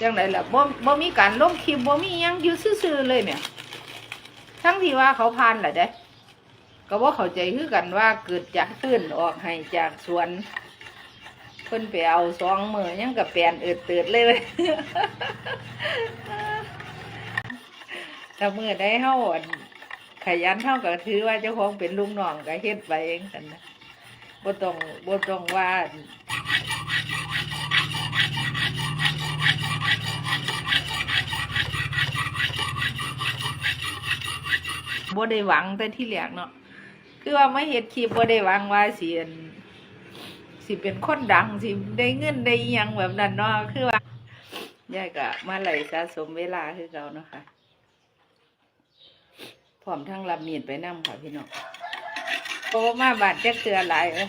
จังไดล่ะบ่บ่มีการลงคลิปบ่มียังอยู่ซื่อๆเลยแหม่ยทั้งที่ว่าเขาผ่านแหละเด้ก็บ่เข้าใจคือกันว่าเกิดจากตื้นออกให้จากสวนเพิ่นไปเอาสองมือยังกับแปนเอิดเติดเลยเว้ยถ้ามือได้เฮาอั่นขยันเท่าก็ถือว่าเจ้าของเป็นลูกน้องก็เฮ็ดไปเองกันนะบ่ต้องบ่ต้องว่า บ่ได้หวังแต่ที่แรกเนาะคือว่าไม่เฮ็ดคลิปบ่ได้หวังว่าสิอั่นสิเป็นคนดังสิได้เงินได้ยังแบบนั้นเนาะคือว่ายายก็มาไหลสะสมเวลาคือเก่าเนาะค่ะพร้อมทั้งรับมีดไปนํค่ะพี่น้องโอ้มาบาดจักเตือหลายเอ้ย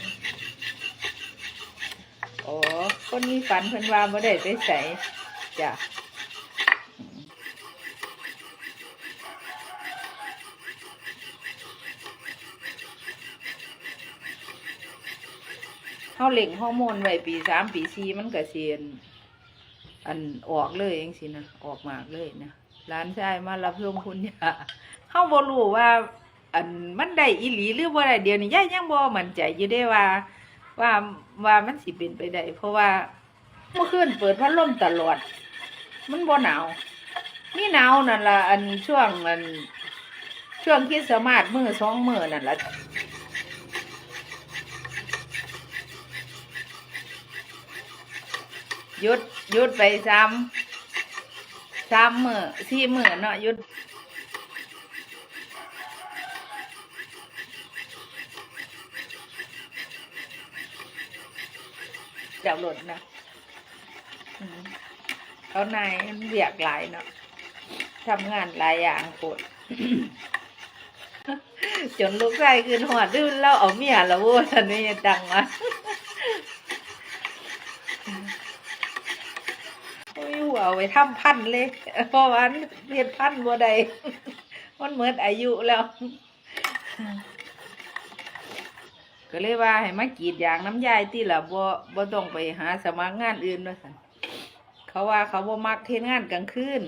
โอ้คนมีฝันเพิ่นว่าบ่ได้ไปใส่จ้ะ เขาเล่งฮอร์โมนไว้ปีสามปีสี่มันก็เสียนอันออกเลยเองสินะออกมากเลยนะร้านชายมารับรวมคุณยาเขาบ่รู้ว่า อันมันได้อีหลีหรือบ่ได้เดี๋ยวนี้ยายยังบ่มั่นใจอยู่ได้ว่า ว่าว่ามันสิเป็นไปได้เพราะว่าเมื่อคืนเปิดพัดลมตลอด มันบ่หนาวนี่หนาวนั่นละอันช่วงอันช่วงคริดสต์มาสมือสองมือนั่นละ หยุดหยุดไปซ้ำซ้ำมือสี่มือเนาะหยุดจับรถนะอืมเขานายมันเรียกหลายเนาะทำงานหลายอย่างโคตรจนลูกชายคืนหัวดื้นแล้วเอาเมียล้วโว้ยอันนี้ดังวะ โอ้ยหัวเอาไปทำพันเลย เพราะว่าเรียนพันธุ์บ่ได้มันเหมือนอายุแล้ว ก็เลยว่าให้มากรีดยางน้ำยายที่ละบ่บ่ต้องไปหาสมัครงานอื่นว่าซั่นเขาว่าเขาบ่มักเทนงานกลางคืน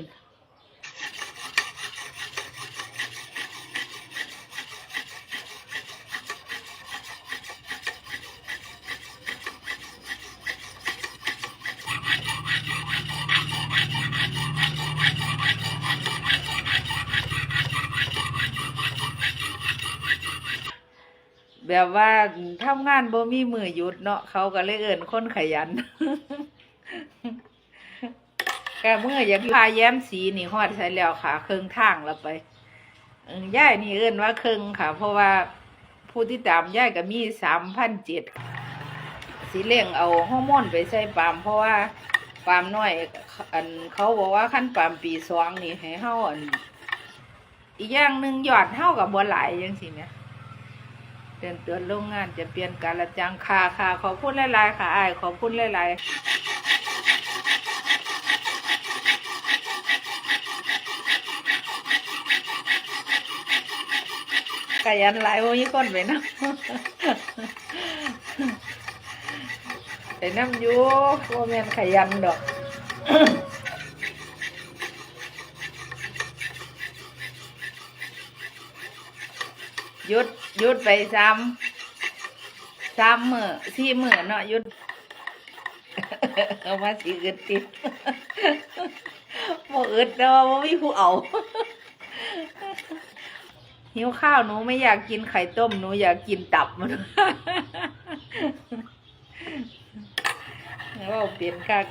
แบบว่าทำงานบ่มีมือหยุดเนาะเขาก็เลยเอิ้นคนขยันก็เมื่ออยากพาแย้มสีนี่ฮอดใส่แล้วค่ะเครึ่งทางแล้วไปย่ายนี่เอิ้นว่าเครึ่งค่ะ เพราะว่าผู้ที่ตามย่ายก็มีสามพันเจ็ดสีเล่งเอาฮอร์โมนไปใส่ปาม เพราะว่าปามน้อยอันเขาบอกว่าขั้นปามปีสองนี่ให้เฮาอัน อีกอย่างหนึ่งหยอดเฮากับบัวหลยังสิเนี่ย ตือนเตือนโรงงานจะเปลี่ยนการละจังค่ะค่ะ ขอบคุณหลายๆค่ะอ้ขอบคุณหลายๆขยันหลายโอ้ยคนไปนะไปน้ำอยู่ว่าแม่นขยันดอก ยุดยุดไปซ้ำซ้ำมือสี่มือเนาะยุดเอามาสีอึดติดบ่อึดเนาะบ่มีผู้เอาหิวข้าวหนูไม่อยากกินไข่ต้มหนูอยากกินตับมันว่าเปลี่ยนคัก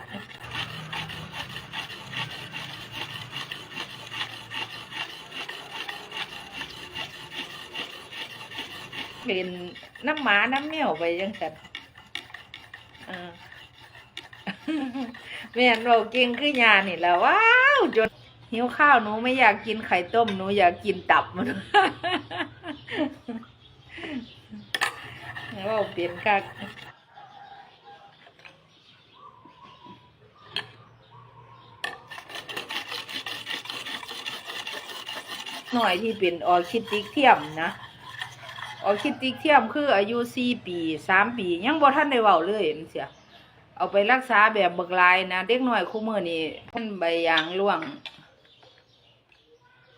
เป็นน้ำหมาน้ำเหนียวไปยังสันเออแม่นเราเก่งคือยานี่แหล้วว้าวจนหิวข้าวหนูไม่อยากกินไข่ต้มหนูอยากกินตับมันว่าเปลี่ยนคักหน่อยที่เป็นออคิดติกเทียมนะ ออคิดติกเทียมคืออายุสี่ปีสามปี ยังบ่ทันได้เว้าเลยจังเสียเอาไปรักษาแบบเบักลายนะ เด็กน้อยคู่มือนี่มันใบยางร่วง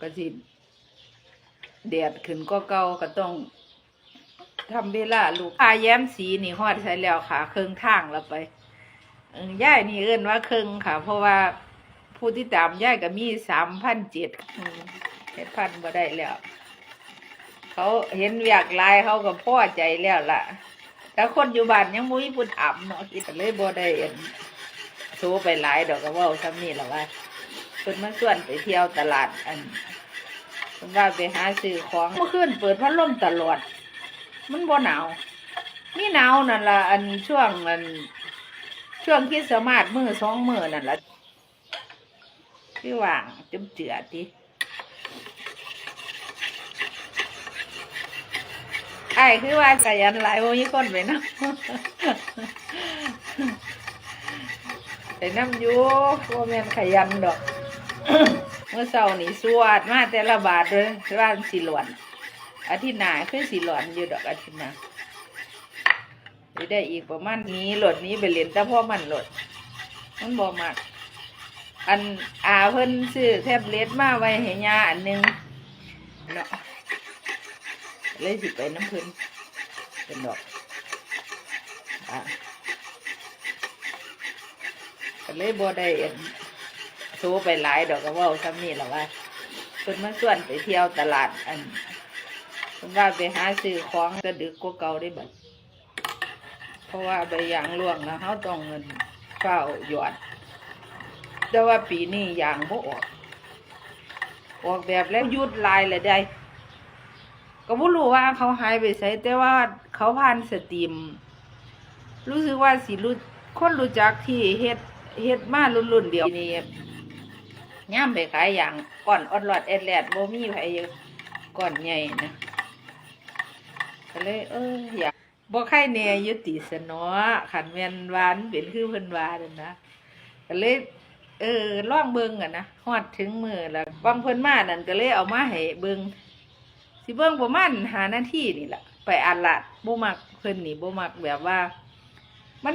ก็สิแดดขึ้นก็เก่าก็ต้องทำเวลาลูกพาแย้มสีนี่ฮอดใส่แล้วค่ะ เครื่องทางแล้วไปย่ายนี่เอิ้นว่าเครื่องค่ะ เพราะว่าผู้ที่ตามย่ายก็มีสามพันเจ็ดเฮ็ดพันบ่ได้แล้ว เขาเห็นอยากลายเขาก็พ่อใจแล้วล่ะ แต่คนอยู่บ้านยังมุ้ยพูดอ่ำเนาะคิดเลยบ่ได้เอ็นโซไปหลายดอกก็เว่าซ้ำนี่หละว่าเพิ่นมาส่วนไปเที่ยวตลาดอันเพิ่นว่าไปหาซื้อของเมื่อคืนเปิดพัดลมตลอด มันบ่หนาวนี่หนาวนั่นล่ะอันช่วงอันช่วงที่สามารถมือสองมือนั่นล่ะที่ว่างจมเจือติ อ้คือว่าขยันหลายโมมีคนไปเนาะไปน้ำอยูว่าแม่นขยันดอก เมื่อเช้านี่สวดมาแต่ละบาทเลยว่านสิหลวนอาทิตย์หน้าคือสิหลวนอยู่ดอกอาทิตย์หน้าไได้อีกประมาณนี้หลดนี้ไปเรียนแต่พ่อมันหลดมันบ่มากอันอาเพิ่นซื้อแท็บเล็ตมาไว้ให้ยาอันหนึงเนาะ เลยสิไปน้ำพื้นเป็นดอกอะก็เลยบ่ได้เอ็นโซไปหลายดอกก็ว่าซ้ำนี่แหละว่าเพิ่นมาส่วนไปเที่ยวตลาดอันเพิ่นว่าไปหาซื้อของก็ดึกกว่าเก่าได้บัดเพราะว่าใบยางร่วงนะเขาต้องเงินเฝ้าหยอดแต่ว่าปีนี้ยางบ่ออกออกแบบแล้วยุดลายเลยได้ ก็บ่รู้ว่าเขาหายไปไสแต่ว่าเขาผ่านสตรีม รู้สึกว่าสิรู้คนรู้จักที่เฮ็ดเฮ็ดมารุ่นๆเดียวนี่ย่ามไปขายอย่างก่อนออดลอดแอดแลดบ่มีไผก่อนใหญ่นะก็เลยเอออยากบ่ใครแน่ยุติสนอขันแม่นหวานเป็นคือเพิ่นว่านั่นนะก็เลยเออล่องเบิงอะนะฮอดถึงมือแล้วบางเพิ่นมานั่นก็เลยเอามาให้เบิง สิเบิ่งประมาณหาหน้าที่นี่แหละไปอ่านละบ่มักเพิ่นนี่บ่มักแบบว่า มัน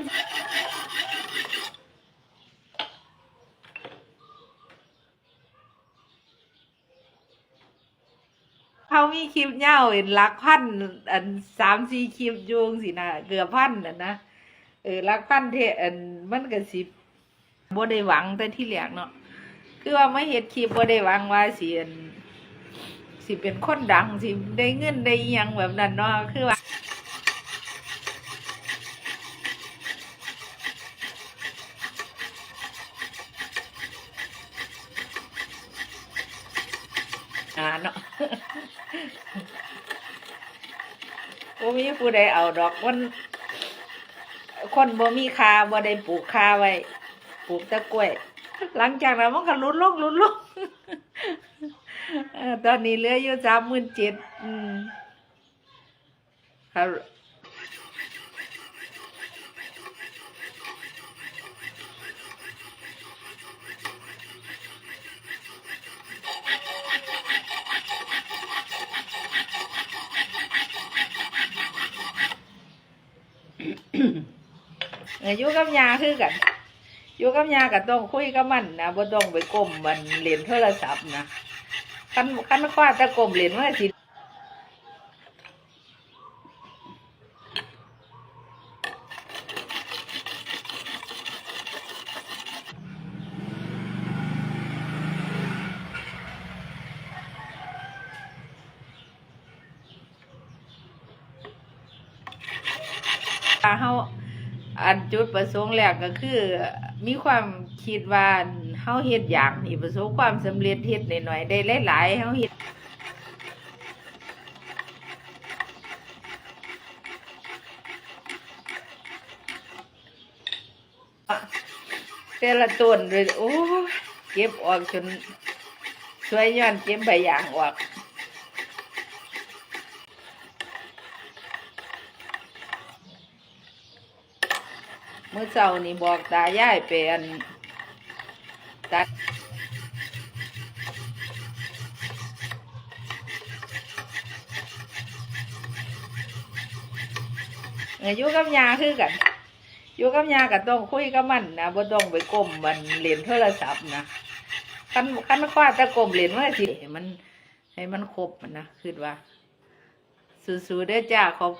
เขามีคลิปยาเห็นลักพันอันสามสี่คลิปยงสินะเกือบพันน่ะนะเออลักพันเทอันมันก็สิบ่ได้หวังแต่ที่แรกเนาะคือว่าไม่เห็ดคลิปบ่ได้หวังว่าสิอัน สิเป็นคนดังสิได้เงินได้ยังแบบนั้นเนาะคือว่าอ่าเนาะบ่มีผู้ใดเอาดอกมันคนบ่มีคาบ่ได้ปลูกคาไว้ ปลูกตะกล้วย หลังจากนั้นมันก็ลดลงลดลง ตอนนี้เหลืออยู่สามหมื่นเจ็ดอืมครับเอออยู่กับยาคือกัน อยู่กับยาก็ต้องคุยกับมันนะบ่ต้องไปก้มมันเล่นโทรศัพท์นะคันคันคว้าแตะก้มเล่นมันก็สิถ้าเฮา อันจุดประสงค์แรกก็คือ มีความคิดว่าเฮาเฮ็ดอย่างนี่ประสบความสำเร็จเฮ็ดหน่อยๆได้หลายๆเฮาเฮ็ดแต่ละต้นเลยโอ้เก็บออกจนสวยย้อนเก็บใบยางออก เมื่อเช้านี่บอกตายายไปอันตัดอายุกับยาคือกันอยู่กับยาก็ต้องคุยกับมันนะบ่ต้องไปก้มมันเล่นโทรศัพท์นะคันคันคว้าแต่ก้มเล่นมันก็สิให้มันให้มันครบมันนะคิดว่าสู้ๆเด้จ้าขอบ